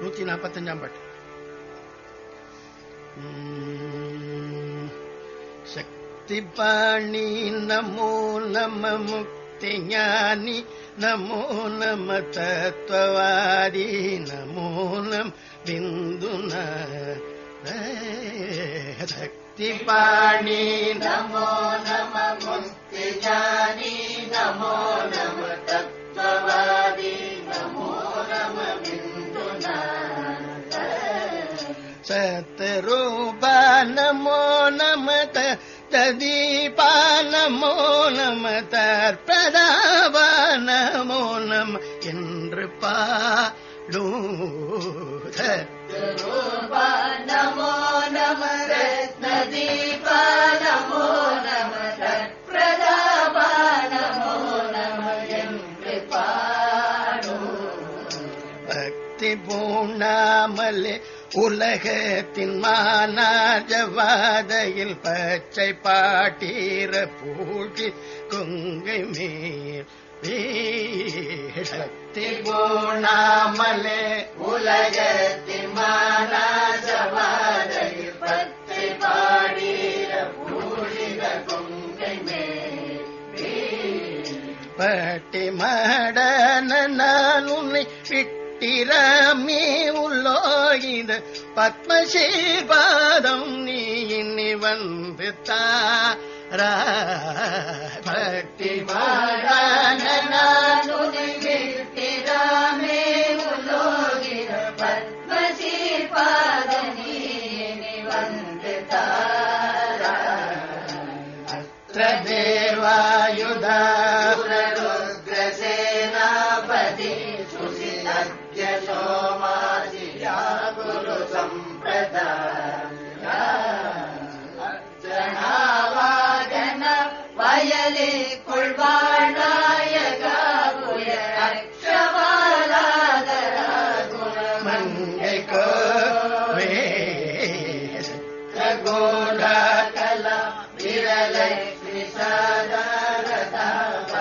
நூத்தி நாற்பத்தஞ்சாம் பாட்டு உம், சக்தி பாணி நமோ நம முக்தி ஞானி नमो नमत तत्त्ववादी नमो नम बिन्दुना। शक्तिपाणि नमो नम सतरूपा नमो नमत तदीपा नमो नमतर्प्रदा நமோ நம் என்று பாடூத நமோ நம ரத்னதீப நமோ நம நமோ நம என்று பக்தி பூணாமலே உலகத்தின் மானாஜவாதையில் பச்சை பாட்டீர பூட்டி கொங்கை மேல் சக்தி போனாமலே உலகத்தின் மானாஜவாதையில் பச்சை பாடீர பூஷித கொங்கை பட்டி மடன நான் உன்னை விட்டிராமே உள்ளோகித பத்மசீபாதம் நீ இன்னி வந்து தா भक्तिभा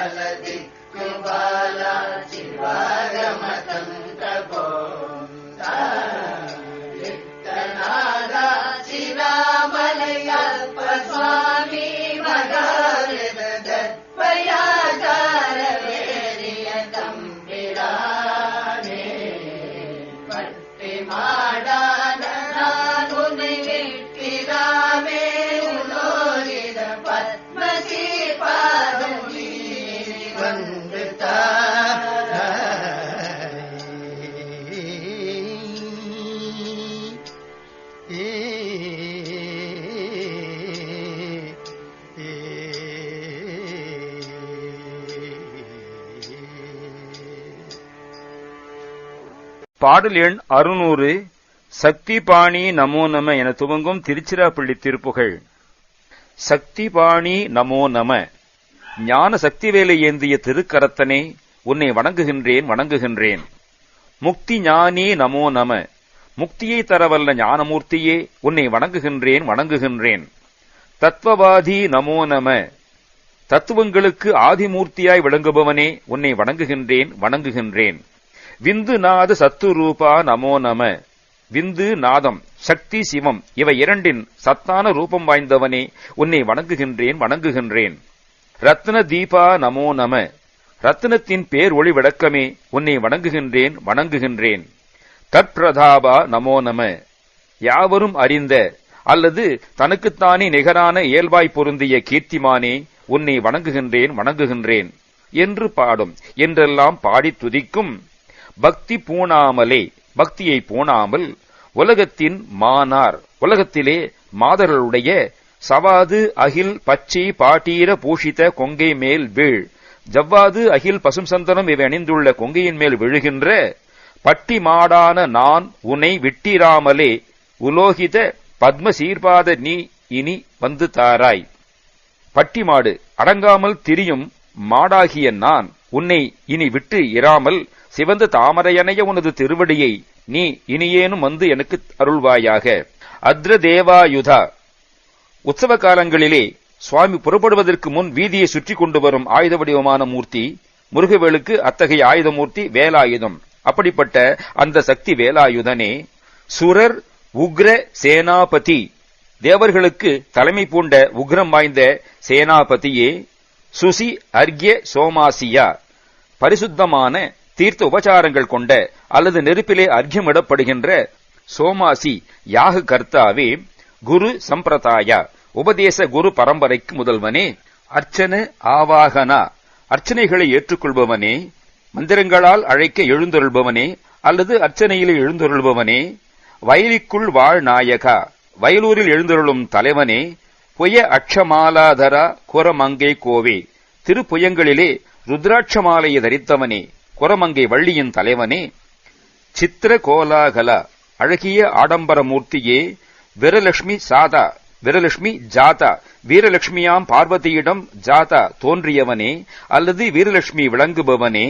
ಜಲದಿ பாடல் எண் அறுநூறு சக்தி பாணி நமோ நம என துவங்கும் திருச்சிராப்பள்ளி திருப்புகழ் சக்தி பாணி நமோ நம. ஞான சக்தி வேலை ஏந்திய திருக்கரத்தனே உன்னை வணங்குகின்றேன் வணங்குகின்றேன். முக்தி ஞானி நமோ நம. முக்தியை தரவல்ல ஞானமூர்த்தியே உன்னை வணங்குகின்றேன் வணங்குகின்றேன். தத்துவவாதி நமோ நம. தத்துவங்களுக்கு ஆதிமூர்த்தியாய் விளங்குபவனே உன்னை வணங்குகின்றேன் வணங்குகின்றேன். விந்து நாத சத்துரூபா நமோ நம. விந்து நாதம் சக்தி சிவம் இவை இரண்டின் சத்தான ரூபம் வாய்ந்தவனே. உன்னை வணங்குகின்றேன் வணங்குகின்றேன். ரத்ன தீபா நமோ நம. ரத்னத்தின் பேர் ஒளி விளக்கமே. உன்னை வணங்குகின்றேன் வணங்குகின்றேன். தற்பிரதாபா நமோ நம. யாவரும் அறிந்த அல்லது தனக்குத்தானே நிகரான இயல்பாய் பொருந்திய கீர்த்திமானே உன்னை வணங்குகின்றேன் வணங்குகின்றேன். என்று பாடும். என்றெல்லாம் பாடித் துதிக்கும் பக்தி பூணாமலே பக்தியை பூணாமல் உலகத்தின் மானார். உலகத்திலே மாதர்களுடைய சவாது அகில் பச்சை பாட்டீர பூஷித கொங்கை மேல் வீழ். ஜவ்வாது அகில் பசும் சந்தனம் இவை அணிந்துள்ள கொங்கையின் மேல் விழுகின்ற பட்டி மாடான நான் உன்னை விட்டிராமலே உலோகித பத்ம சீர்பாத நீ இனி வந்து தாராய். பட்டி மாடு அடங்காமல் திரியும் மாடாகிய நான் உன்னை இனி விட்டு இராமல் சிவந்த தாமரையனைய உனது திருவடியை நீ இனியேனும் வந்து எனக்கு அருள்வாயாக. அத்ர தேவாயுதா உற்சவ காலங்களிலே சுவாமி புறப்படுவதற்கு முன் வீதியை சுற்றி கொண்டு வரும் ஆயுத வடிவமான மூர்த்தி முருகவேலுக்கு அத்தகைய ஆயுதமூர்த்தி வேலாயுதம். அப்படிப்பட்ட அந்த சக்தி வேலாயுதனே. சுரர் உக்ர சேனாபதி. தேவர்களுக்கு தலைமை பூண்ட உக்ரம் வாய்ந்த சேனாபதியே. சுசி அர்க்ய சோமாசியா. பரிசுத்தமான தீர்த்த உபசாரங்கள் கொண்ட அல்லது நெருப்பிலே அர்க்கியமிடப்படுகின்ற சோமாசி யாக கர்த்தாவே குரு சம்பிரதாயா உபதேச குரு பரம்பரைக்கு முதல்வனே அர்ச்சன ஆவாகனா அர்ச்சனைகளை ஏற்றுக்கொள்பவனே மந்திரங்களால் அழைக்க எழுந்தருள்பவனே அல்லது அர்ச்சனையிலே எழுந்தொருள்பவனே வயலிக்குள் வாழ் நாயகா வயலூரில் எழுந்தருளும் தலைவனே புய அக்ஷமாலாதரா குரமங்கை கோவே திருப்புயங்களிலே ருத்ராட்சமாலையை தரித்தவனே குரமங்கை வள்ளியின் தலைவனே சித்திர கோலாகல அழகிய ஆடம்பர மூர்த்தியே சாதா விரலட்சுமி ஜாதா வீரலட்சுமியாம் பார்வதியிடம் ஜாதா தோன்றியவனே அல்லது வீரலட்சுமி விளங்குபவனே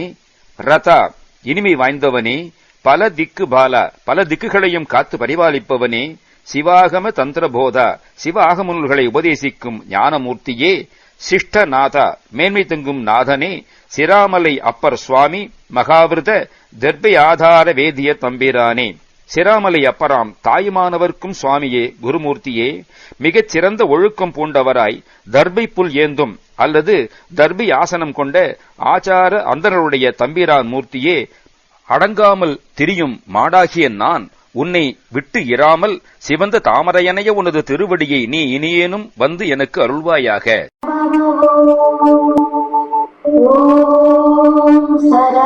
ரதா இனிமை வாய்ந்தவனே பல திக்கு பாலா பல திக்குகளையும் காத்து பரிபாலிப்பவனே சிவாகம தந்திரபோதா சிவ ஆகமுல்களை உபதேசிக்கும் ஞானமூர்த்தியே சிஷ்டநாதா மேன்மை தங்கும் நாதனே சிராமலை அப்பர் சுவாமி மகாவிருத தர்பை ஆதார வேதிய தம்பிரானே. சிராமலை அப்பராம் தாயுமானவர்க்கும் சுவாமியே குருமூர்த்தியே மிகச் சிறந்த ஒழுக்கம் பூண்டவராய் தர்பை புல் ஏந்தும் அல்லது தர்பை ஆசனம் கொண்ட ஆச்சார அந்தனருடைய தம்பிரான் மூர்த்தியே அடங்காமல் திரியும் மாடாகிய நான் உன்னை விட்டு இராமல் சிவந்த தாமரையனைய உனது திருவடியை நீ இனியேனும் வந்து எனக்கு அருள்வாயாக.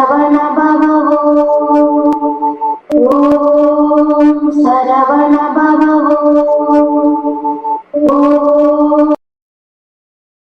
হবে